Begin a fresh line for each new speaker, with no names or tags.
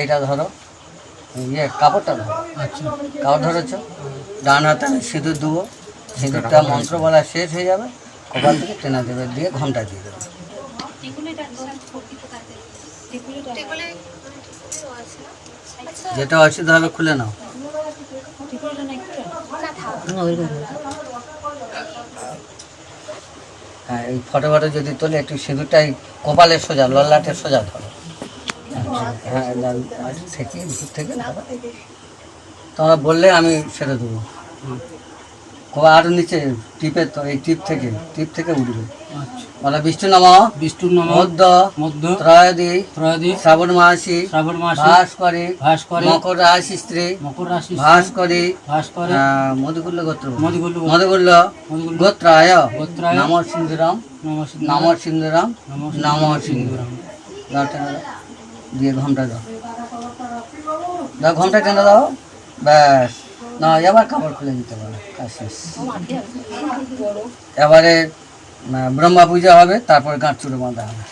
এইটা ধরো। ইয়ে কাপড়টা ধরো।
আচ্ছা।
কাপড় ধরেছ। ডান হাতে আমি সিঁদুর দেবো। সিঁদুরটা মন্ত্র বলা শেষ হয়ে যাবে। কপাল থেকে টেনা দেবে দিয়ে ঘণ্টা দিয়ে দেবে। যেটা অসুবিধা হবে খুলে নাও। হ্যাঁ এই ফটো ফটো যদি তোলে একটু সিঁদুরটাই কপালের সোজা লল্লাটের সোজা ধরো। হ্যাঁ থেকে ভিতর থেকে তোমরা বললে আমি সেরে দেবো। আরও নিচে টিপের তো এই টিপ থেকে টিপ থেকে উঠবে।
আচ্ছা।
বলা বিষ্ণু নম।
বিষ্ণুর নাম।
মধ্য।
মধ্য।
ত্রয়োদি।
ত্রয়োদী।
শ্রাবণ মাসি।
শ্রাবণ মাসে।
ভাস করে
ভাস করে
মকর রাশি স্ত্রী।
মকর রাশি
ভাস করে
ভাস করে
মধুকুল্ল গোত্র।
মধুকুল্ল গোত্র।
মধুকুল্ল
মধুকুল্ল।
গোত্রায়।
গোত্রায়।
নাম সিন্ধুরাম। নাম সিন্ধুরাম।
নমঃ
নাম
সিন্ধুরাম।
সিন্ধুরাম দাও টেনে দাও দিয়ে ঘণ্টা দাও। দাও, ঘণ্টা টেনে দাও? ব্যাস। না, এবার কাপড় খুলে দিতে পারো কাজ শেষ। এবারে ব্রহ্মা পূজা হবে, তারপর গাঁট চুড়ো বাঁধা হবে।